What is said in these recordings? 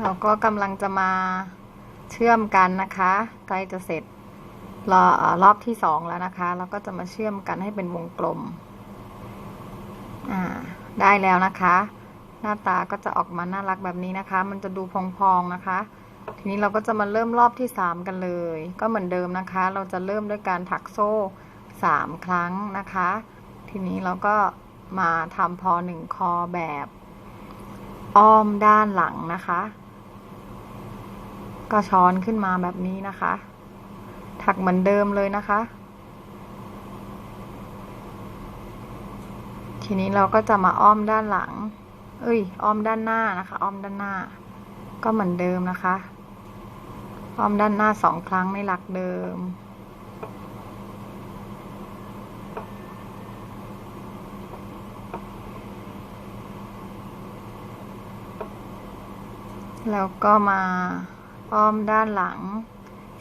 เราก็กำลังจะมาเชื่อมกันนะคะใกล้จะเสร็จรอรอบที่สองแล้วนะคะแล้วก็จะมาเชื่อมกันให้เป็นวงกลม อ่า ได้แล้วนะคะ หน้าตาก็จะออกมาน่ารักแบบนี้นะคะ มันจะดูพองๆนะคะ ทีนี้เราก็จะมาเริ่มรอบที่สามกันเลย ก็เหมือนเดิมนะคะ เราจะเริ่มด้วยการถักโซ่สามครั้งนะคะ ทีนี้เราก็มาทำพอหนึ่งคอแบบ อ้อมด้านหลังนะคะ ก็ช้อนขึ้นมาแบบนี้นะคะ ถักเหมือนเดิมเลยนะคะ ทีนี้เราก็จะมาอ้อมด้านหลัง เอ้ย อ้อมด้านหน้านะคะ อ้อมด้านหน้า ก็เหมือนเดิมนะคะ อ้อมด้านหน้าสองครั้งในหลักเดิมแล้วก็มา อ้อมด้านหลัง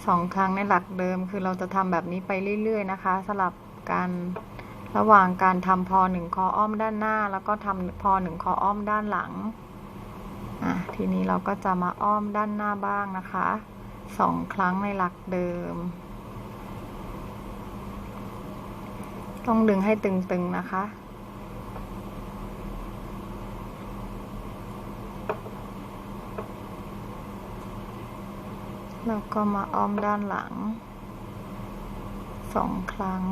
สองครั้งในหลักเดิม คือเราจะทำแบบนี้ไปเรื่อย ๆ นะคะ สลับการระหว่างการทำพอหนึ่งคออ้อมด้านหน้า แล้วก็ทำพอหนึ่งคออ้อมด้านหลังอะทีนี้เราก็จะมาอ้อมด้านหน้าบ้างนะคะสองครั้งในหลักเดิม ต้องดึงให้ตึงๆนะคะ แล้วก็มาอ้อมด้านหลังสองครั้ง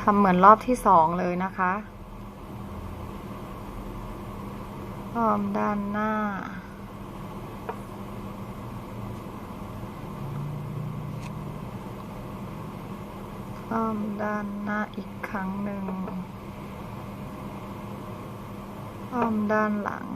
ทำเหมือนรอบที่สองเลยนะคะ อ้อมด้านหน้า อ้อมด้านหน้าอีกครั้งหนึ่ง อ้อมด้านหลัง